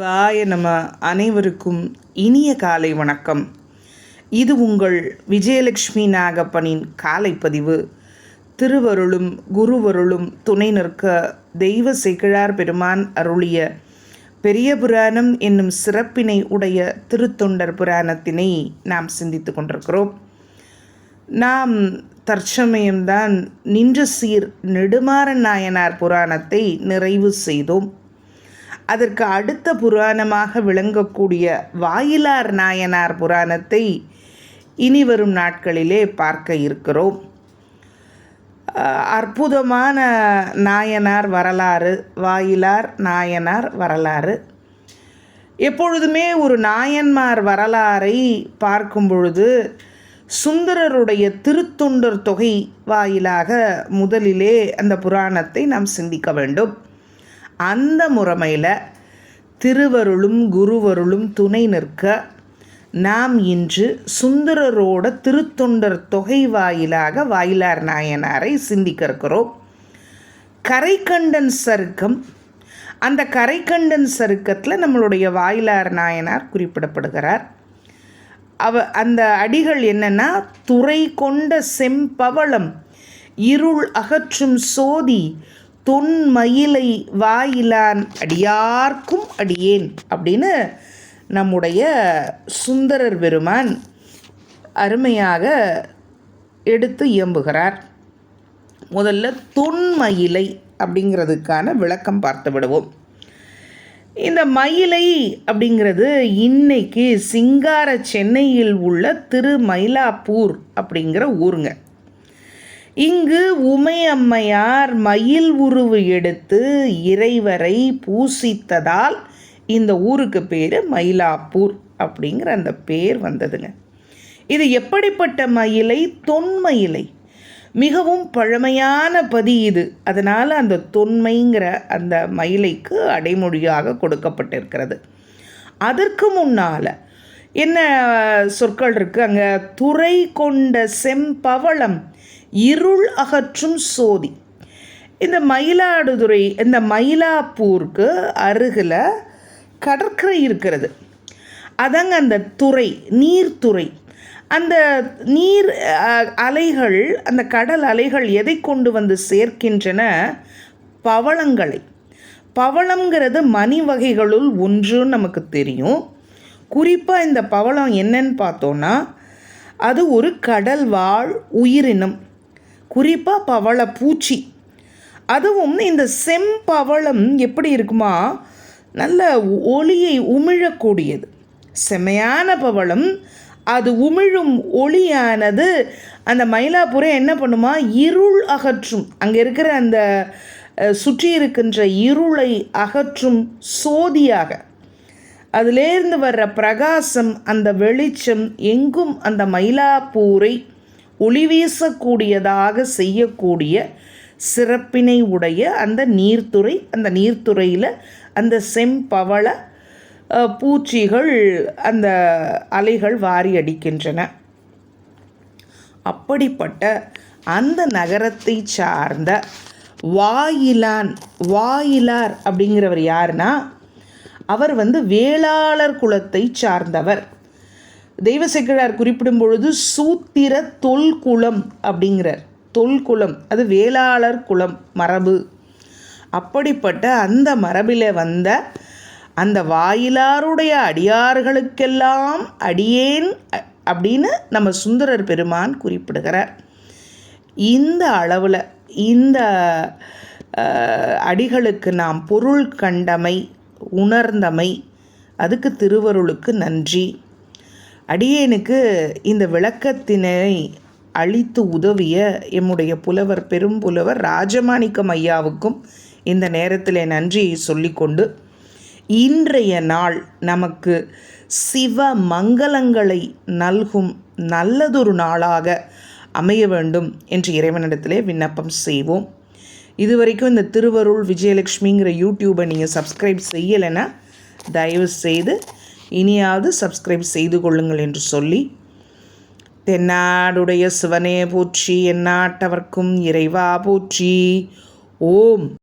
வாய நம்ம அனைவருக்கும் இனிய காலை வணக்கம். இது உங்கள் விஜயலட்சுமி நாகப்பனின் காலை பதிவு திருவருளும் குருவருளும் துணை நிற்க தெய்வ செகிழார் பெருமான் அருளிய பெரிய புராணம் என்னும் சிறப்பினை உடைய திருத்தொண்டர் புராணத்தினை நாம் சிந்தித்து கொண்டிருக்கிறோம். நாம் தற்சமயம்தான் நின்ற சீர் நெடுமாறன் நாயனார் புராணத்தை நிறைவு செய்தோம். அதற்கு அடுத்த புராணமாக விளங்கக்கூடிய வாயிலார் நாயனார் புராணத்தை இனி வரும் நாட்களிலே பார்க்க இருக்கிறோம். அற்புதமான நாயனார் வரலாறு வாயிலார் நாயனார் வரலாறு. எப்பொழுதுமே ஒரு நாயன்மார் வரலாறை பார்க்கும் பொழுது சுந்தரருடைய திருத்தொண்டர் தொகை வாயிலாக முதலிலே அந்த புராணத்தை நாம் சிந்திக்க வேண்டும். அந்த முறைமையில் திருவருளும் குருவருளும் துணை நிற்க நாம் இன்று சுந்தரரோட திருத்தொண்டர் தொகை வாயிலாக வாயிலார் நாயனாரை சிந்திக்க இருக்கிறோம் கரைக்கண்டன் சருக்கம். அந்த கரைக்கண்டன் சருக்கத்தில் நம்மளுடைய வாயிலார் நாயனார் குறிப்பிடப்படுகிறார். அவ அந்த அடிகள் என்னென்னா துறை கொண்ட செம்பவளம் இருள் அகற்றும் சோதி தொன்மயிலை வாயிலான் அடியார்க்கும் அடியேன் அப்படின்னு நம்முடைய சுந்தரர் பெருமான் அருமையாக எடுத்து இயம்புகிறார். முதல்ல தொன்மயிலை அப்படிங்கிறதுக்கான விளக்கம் பார்த்து விடுவோம். இந்த மயிலை அப்படிங்கிறது இன்னைக்கு சிங்கார சென்னையில் உள்ள திருமயிலாப்பூர் அப்படிங்கிற ஊருங்க. இங்கு உமையம்மையார் மயில் உருவு எடுத்து இறைவரை பூசித்ததால் இந்த ஊருக்கு பேர் மயிலாப்பூர் அப்படிங்கிற அந்த பேர் வந்ததுங்க. இது எப்படிப்பட்ட மயிலை? தொன்மயிலை. மிகவும் பழமையான பதி இது. அதனால் அந்த தொன்மைங்கிற அந்த மயிலைக்கு அடைமொழியாக கொடுக்கப்பட்டிருக்கிறது. அதற்கு முன்னால் என்ன சொற்கள் இருக்குது அங்கே துறை கொண்ட செம்பவளம் இருள் அகற்றும் சோதி. இந்த மயிலாடுதுறை இந்த மயிலாப்பூருக்கு அருகில் கடற்கரை இருக்கிறது. அதாங்க அந்த துறை நீர்த்துறை. அந்த நீர் அலைகள் அந்த கடல் அலைகள் எதை கொண்டு வந்து சேர்க்கின்றன? பவளங்களை. பவளங்கிறது மணி வகைகளுள் ஒன்றுன்னு நமக்கு தெரியும். குறிப்பாக இந்த பவளம் என்னன்னு பார்த்தோன்னா அது ஒரு கடல் வாழ் உயிரினம். குறிப்பாக பவள பூச்சி. அதுவும் இந்த செம்பவளம் எப்படி இருக்குமா? நல்ல ஒளியை உமிழக்கூடியது. செமையான பவளம். அது உமிழும் ஒளியானது. அந்த மயிலாப்பூரை என்ன பண்ணுமா? இருள் அகற்றும். அங்கே இருக்கிற அந்த சுற்றி இருக்கின்ற இருளை அகற்றும் சோதியாக. அதிலேருந்து வர்ற பிரகாசம் அந்த வெளிச்சம் எங்கும் அந்த மயிலாப்பூரை ஒளி வீசக்கூடியதாக செய்யக்கூடிய சிறப்பினை உடைய அந்த நீர்த்துறை அந்த நீர்த்துறையில் அந்த செம்பவள பூச்சிகள் அந்த அலைகள் வாரி அடிக்கின்றன. அப்படிப்பட்ட அந்த நகரத்தை சார்ந்த வாயிலான் வாயிலார் அப்படிங்கிறவர் யாருன்னா அவர் வந்து வேளாளர் குலத்தை சார்ந்தவர். தெய்வசெக்கிழார் குறிப்பிடும் பொழுது சூத்திர தொல்குலம் அப்படிங்கிறார். தொல்குலம் அது வேளாளர் குலம் மரபு. அப்படிப்பட்ட அந்த மரபில் வந்த அந்த வாயிலாருடைய அடியார்களுக்கெல்லாம் அடியேன் அப்படின்னு நம்ம சுந்தரர் பெருமான் குறிப்பிடுகிறார். இந்த அளவில் இந்த அடிகளுக்கு நாம் பொருள் கண்டமை உணர்ந்தமை அதுக்கு திருவருளுக்கு நன்றி. அடியேனுக்கு இந்த விளக்கத்தினை அளித்து உதவிய எம்முடைய புலவர் பெரும் புலவர் ராஜமாணிக்கம் ஐயாவுக்கும் இந்த நேரத்தில் நன்றியை சொல்லிக்கொண்டு இன்றைய நாள் நமக்கு சிவ மங்களங்களை நல்கும் நல்லதொரு நாளாக அமைய வேண்டும் என்று இறைவனிடத்திலே விண்ணப்பம் செய்வோம். இதுவரைக்கும் இந்த திருவருள் விஜயலட்சுமிங்கிற யூடியூப்பை நீங்கள் சப்ஸ்கிரைப் செய்யலைன்னா தயவு செய்து இனியாவது சப்ஸ்கிரைப் செய்து கொள்ளுங்கள் என்று சொல்லி தென்னாடுடைய சிவனே போற்றி எந்நாட்டவர்க்கும் இறைவா போற்றி. ஓம்.